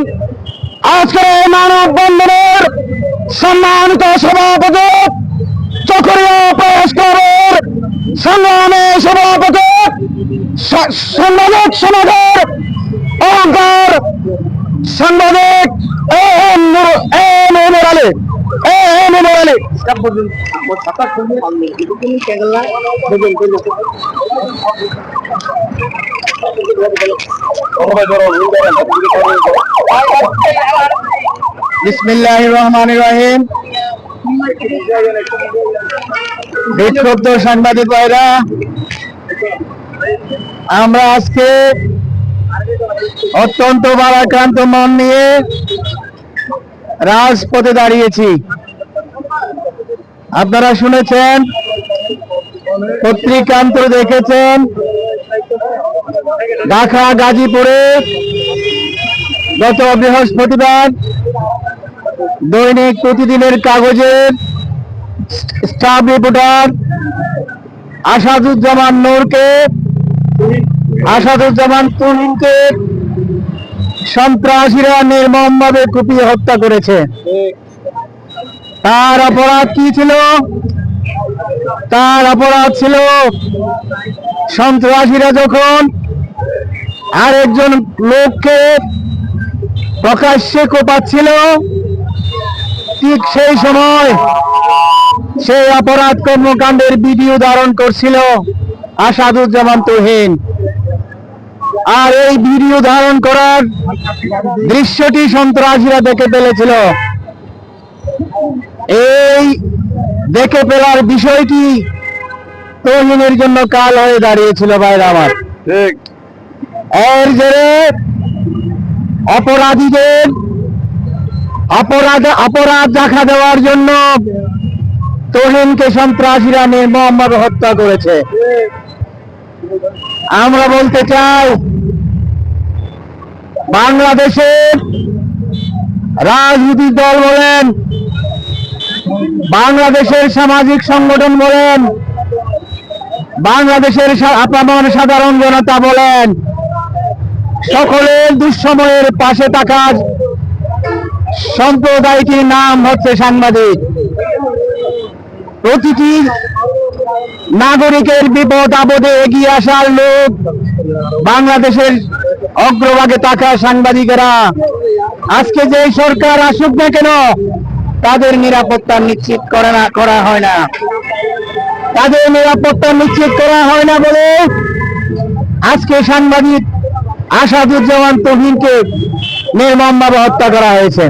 আজকের এই মানব বন্ধনের সম্মানিত সভাপতি চকরিয়া প্রয়াস ক্লাবের সংগ্রামী সভাপতি সাংবাদিক সমাজের অহংকার সাংবাদিক আলী আলী। বিক্ষুব্ধ সাংবাদিক ভাইরা, আমরা আজকে অত্যন্ত ভারাক্রান্ত মন নিয়ে রাজপথে দাঁড়িয়েছি। আপনারা শুনেছেন পত্রিকান্ত দেখেছেন, ঢাকা, গাজীপুরে গত বৃহস্পতিবার দৈনিক প্রতিদিনের কাগজের স্টাফ রিপোর্টার আসাদুজ্জামান নূরকে, আসাদুজ্জামান তুহিনকে সন্ত্রাসীরা নির্মমভাবে কুপিয়ে হত্যা করেছে। তার অপরাধ কি ছিল? তার অপরাধ ছিল সন্ত্রাসীরা যখন আরেকজন লোককে প্রকাশ্যে কোপাচ্ছিল ঠিক সেই সময় সেই অপরাধ কর্মকাণ্ডের ভিডিও ধারণ করছিল আসাদুজ্জামান তোহিন। আর এই ভিডিও ধারণ করার দৃশ্যটি সন্ত্রাসীরা দেখে ফেলেছিল। এই দেখে ফেলার বিষয়টি তোহিনের জন্য কাল হয়ে দাঁড়িয়েছিল বাইরে আমার। ঠিক। এর জেরে অপরাধীদের অপরাধ অপরাধ দেখা দেওয়ার জন্য তহিনকে সন্ত্রাসীরা নির্মমভাবে হত্যা করেছে। আমরা বলতে চাই, বাংলাদেশের রাজনৈতিক দল বলেন, বাংলাদেশের সামাজিক সংগঠন বলেন, বাংলাদেশের সাধারণ জনতা বলেন সকলের দুঃসময়ের পাশে থাকার সম্প্রদায়টির নাম হচ্ছে সাংবাদিক। প্রতিটি নাগরিকের বিপদ আপদে এগিয়ে আসার লোক বাংলাদেশের অগ্রভাগে থাকা সাংবাদিকেরা। আজকে যে সরকার আসুক না কেন, তাদের নিরাপত্তা নিশ্চিত করে না, করা হয় না। তাদের নিরাপত্তা নিশ্চিত করা হয় না বলে আজকে সাংবাদিক আসাদুজ্জামান তহিনকে নির্মমভাবে হত্যা করা হয়েছে।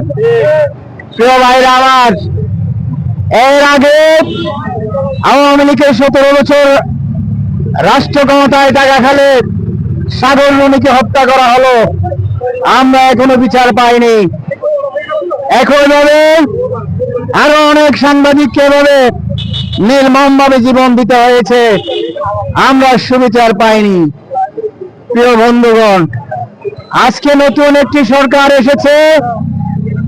প্রিয় ভাইরা আমার, এর আগে আওয়ামী লীগের সতেরো বছর রাষ্ট্র ক্ষমতায় টাকা খালে সাগর রুনিকে হত্যা করা হলো। আমরা এখনও বিচার পাইনি। এখন ভাবে আরও অনেক সাংবাদিককে ভাবে নির্মমভাবে জীবন দিতে হয়েছে। আমরা সুবিচার পাইনি। প্রিয় বন্ধুগণ, আজকে নতুন একটি সরকার এসেছে।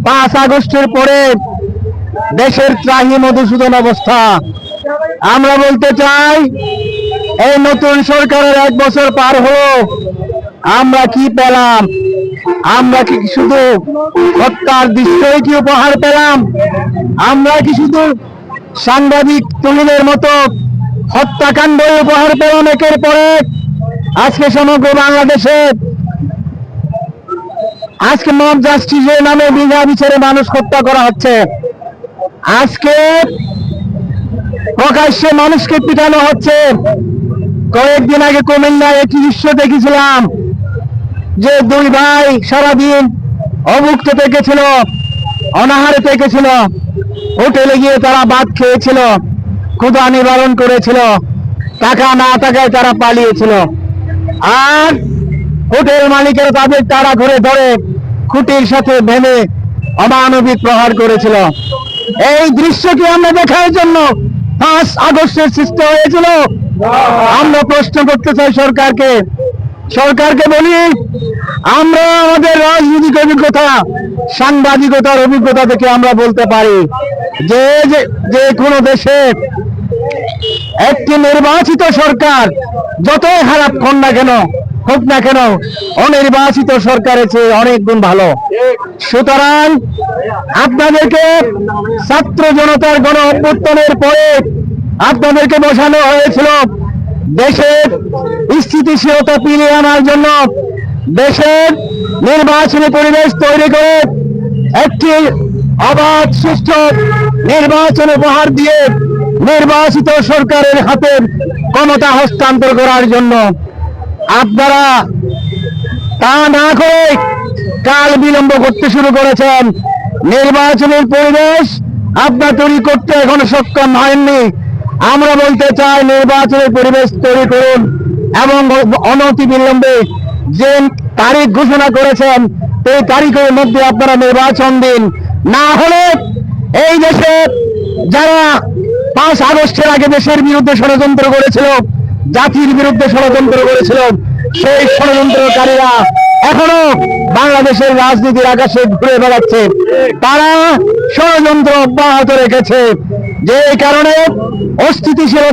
পাঁচ আগস্টের পরে দেশের ত্রাহি মধুসূদন অবস্থা। আমরা বলতে চাই, এই নতুন সরকারের এক বছর পার হলো, আমরা কি পেলাম? আমরা কি শুধু হত্যার দৃশ্যই কি উপহার পেলাম? আমরা কি শুধু সাংবাদিক তুলিনের মতো হত্যাকাণ্ড উপহার পেলাম একের পর এক? আজকে সমগ্র বাংলাদেশে আজকে মব জাস্টিসের নামে বিঘা বিচারে মানুষ হত্যা করা হচ্ছে। আজকে প্রকাশ্যে মানুষকে পিটানো হচ্ছে। কয়েকদিন আগে কুমিল্লায় একটি দৃশ্য দেখেছিলাম যে দুই ভাই সারাদিন অভুক্ত থেকেছিল, অনাহারে থেকেছিল, হোটেলে গিয়ে তারা ভাত খেয়েছিল, ক্ষুধা নিবারণ করেছিল, টাকা না থাকায় তারা পালিয়েছিল। আর হোটেল মালিকের তাদের তারা ঘুরে ধরে খুঁটির সাথে ভেঙে অমানবিক প্রহার করেছিল। এই দৃশ্যটি আমরা দেখার জন্য পাঁচ আগস্টের সৃষ্টি হয়েছিল। আমরা প্রশ্ন করতে চাই সরকারকে। সরকারকে বলি, আমরা আমাদের রাজনৈতিক অভিজ্ঞতা, সাংবাদিকতার অভিজ্ঞতা থেকে আমরা বলতে পারি যে- যে কোনো দেশে একটি নির্বাচিত সরকার যতই খারাপ কর না কেন, হোক না কেন, অনির্বাচিত সরকারের চেয়ে অনেক গুণ ভালো। সুতরাং আপনাদেরকে ছাত্র জনতার গণ অভ্যুত্থানের পরে আপনাদেরকে বসানো হয়েছিল দেশের স্থিতিশীলতা ফিরিয়ে আনার জন্য দেশের নির্বাচনী পরিবেশ তৈরি করে একটি অবাধ সুষ্ঠু নির্বাচন উপহার দিয়ে নির্বাচিত সরকারের হাতে ক্ষমতা হস্তান্তর করার জন্য আপনারা তা না করে কাল বিলম্ব করতে শুরু করেছেন। নির্বাচনের পরিবেশ আপনার তৈরি করতে এখনও সক্ষম হয়নি। আমরা বলতে চাই নির্বাচনের পরিবেশ তৈরি করুন এবং অনতি বিলম্বে যে তারিখ ঘোষণা করেছেন, সেই তারিখের মধ্যে আপনারা নির্বাচন দিন। না হলে এই দেশে যারা পাঁচ আগস্টের আগে দেশের বিরুদ্ধে ষড়যন্ত্র করেছিল, জাতির বিরুদ্ধে ষড়যন্ত্র করেছিল। সেই ষড়যন্ত্রকারীরা এখনও বাংলাদেশের রাজনীতির আকাশে ঘুরে বেড়াচ্ছে। তারা ষড়যন্ত্র অব্যাহত রেখেছে। যে কারণে অস্থিতিশীল